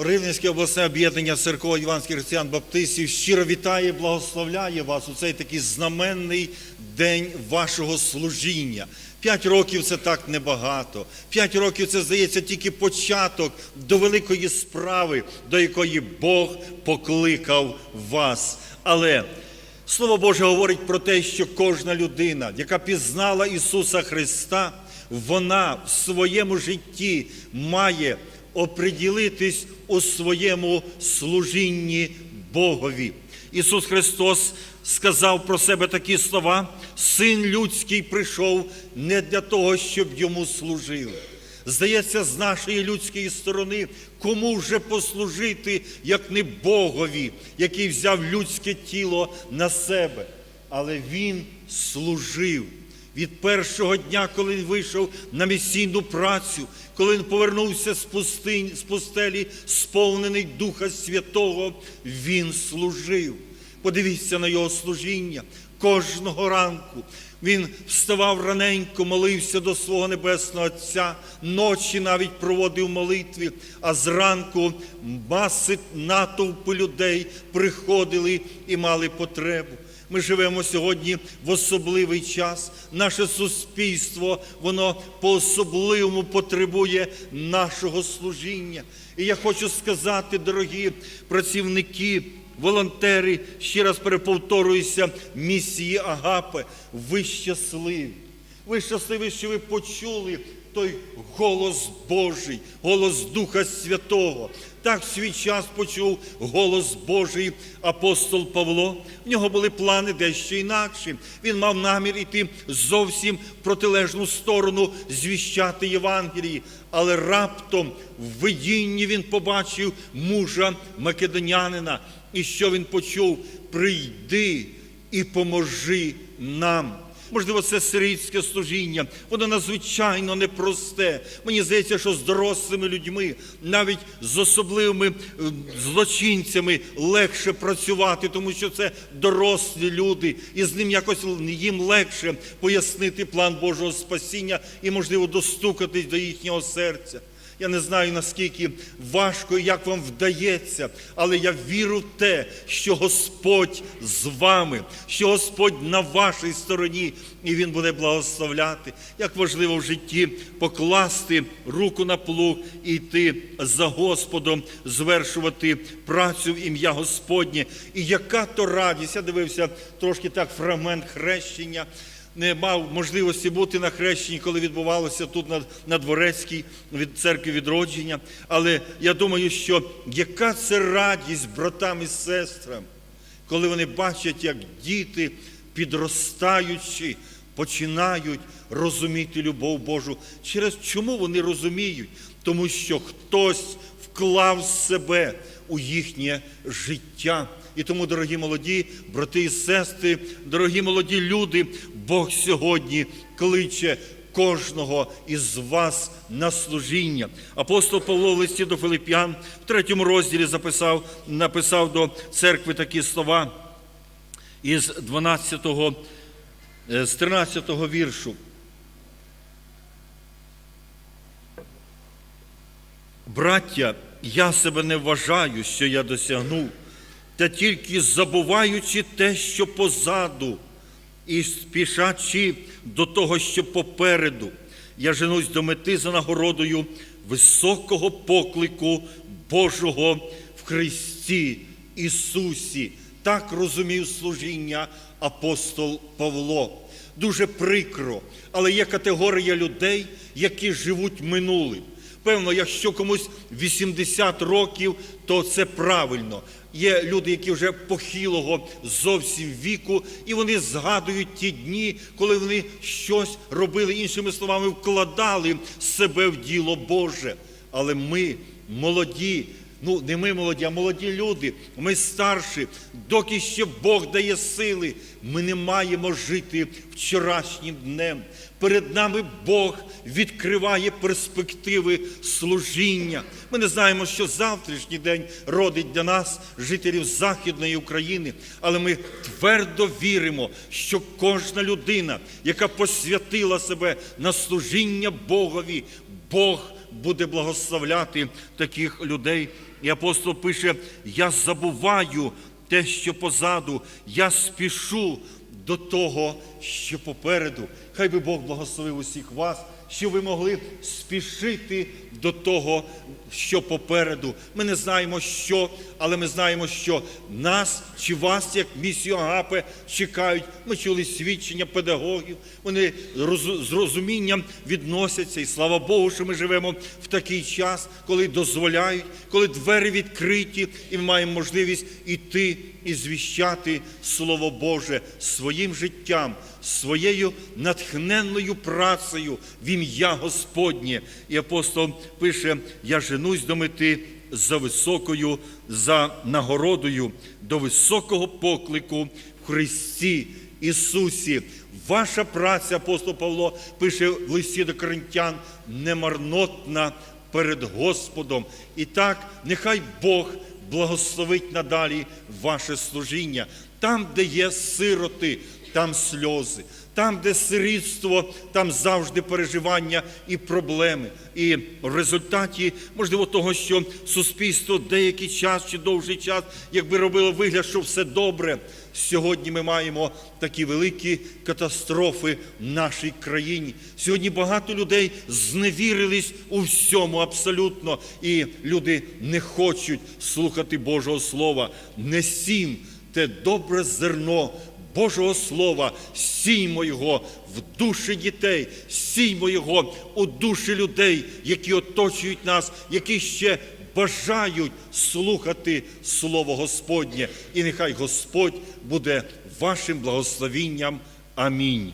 Рівненське обласне об'єднання церков Іванських християн Баптистів щиро вітає, благословляє вас у цей такий знаменний день вашого служіння. П'ять років це так небагато. П'ять років це здається тільки початок до великої справи, до якої Бог покликав вас. Але Слово Боже говорить про те, що кожна людина, яка пізнала Ісуса Христа, вона в своєму житті має оприділитись у своєму служінні Богові. Ісус Христос сказав про себе такі слова: Син людський прийшов не для того, щоб йому служили. Здається, з нашої людської сторони, кому вже послужити, як не Богові, який взяв людське тіло на себе. Але Він служив. Від першого дня, коли він вийшов на місійну працю, коли він повернувся з пустинь, з пустелі, сповнений Духа Святого, він служив. Подивіться на його служіння кожного ранку. Він вставав раненько, молився до свого небесного Отця, ночі навіть проводив молитві, а зранку маси натовпи людей приходили і мали потребу. Ми живемо сьогодні в особливий час. Наше суспільство, воно по-особливому потребує нашого служіння. І я хочу сказати, дорогі працівники, волонтери, ще раз переповторююся, місії Агапи, ви щасливі. Ви щасливі, що ви почули той голос Божий, голос Духа Святого. Так в свій час почув голос Божий апостол Павло. В нього були плани дещо інакші. Він мав намір іти зовсім в протилежну сторону, звіщати Євангелії. Але раптом в видінні він побачив мужа македонянина. І що він почув? Прийди і поможи нам. Можливо, це сирійське служіння, воно надзвичайно непросте. Мені здається, що з дорослими людьми, навіть з особливими е, злочинцями, легше працювати, тому що це дорослі люди, і з ним якось їм легше пояснити план Божого спасіння і, можливо, достукатись до їхнього серця. Я не знаю, наскільки важко і як вам вдається, але я вірю в те, що Господь з вами, що Господь на вашій стороні, і Він буде благословляти. Як важливо в житті покласти руку на плуг і йти за Господом, звершувати працю в ім'я Господнє. І яка то радість, я дивився трошки так фрагмент хрещення не мав можливості бути на хрещенні, коли відбувалося тут на, на Дворецькій від церкви відродження. Але я думаю, що яка це радість братам і сестрам, коли вони бачать, як діти, підростаючи, починають розуміти любов Божу. Через чому вони розуміють? Тому що хтось вклав себе у їхнє життя. І тому, дорогі молоді брати і сестри, дорогі молоді люди, Бог сьогодні кличе кожного із вас на служіння. Апостол Павло в листі до Филип'ян в третьому розділі записав, написав до церкви такі слова із 12, е, з 13 віршу. Браття, я себе не вважаю, що я досягнув, та тільки забуваючи те, що позаду, і спішачи до того, що попереду, я женусь до мети за нагородою високого поклику Божого в Христі Ісусі. Так розумів служіння апостол Павло. Дуже прикро, але є категорія людей, які живуть минулим. Певно, якщо комусь 80 років, то це правильно. Є люди, які вже похилого зовсім віку, і вони згадують ті дні, коли вони щось робили, іншими словами, вкладали себе в діло Боже. Але ми молоді. Ну, не ми молоді, а молоді люди, ми старші, доки ще Бог дає сили, ми не маємо жити вчорашнім днем. Перед нами Бог відкриває перспективи служіння. Ми не знаємо, що завтрашній день родить для нас, жителів Західної України, але ми твердо віримо, що кожна людина, яка посвятила себе на служіння Богові, Бог буде благословляти таких людей. І апостол пише: Я забуваю те, що позаду, я спішу до того, що попереду. Хай би Бог благословив усіх вас, що ви могли спішити до того, що попереду. Ми не знаємо, що, але ми знаємо, що нас чи вас, як місію Агапе, чекають. Ми чули свідчення педагогів. Вони з розумінням відносяться. І слава Богу, що ми живемо в такий час, коли дозволяють, коли двері відкриті, і ми маємо можливість іти і звіщати Слово Боже своїм життям, своєю натхненною працею в ім'я Господнє. І апостол пише: Я женусь до мети за високою, за нагородою, до високого поклику в Христі Ісусі. Ваша праця, апостол Павло пише в листі до коринтян, немарнотна перед Господом. І так, нехай Бог благословить надалі ваше служіння. Там, де є сироти, там сльози. Там, де сирітство, там завжди переживання і проблеми. І в результаті, можливо, того, що суспільство деякий час чи довший час, якби робило вигляд, що все добре. Сьогодні ми маємо такі великі катастрофи в нашій країні. Сьогодні багато людей зневірились у всьому абсолютно, і люди не хочуть слухати Божого Слова. Несім те добре зерно Божого Слова, сіймо його в душі дітей, сіймо його у душі людей, які оточують нас, які ще бажають слухати Слово Господнє. І нехай Господь буде вашим благословінням. Амінь.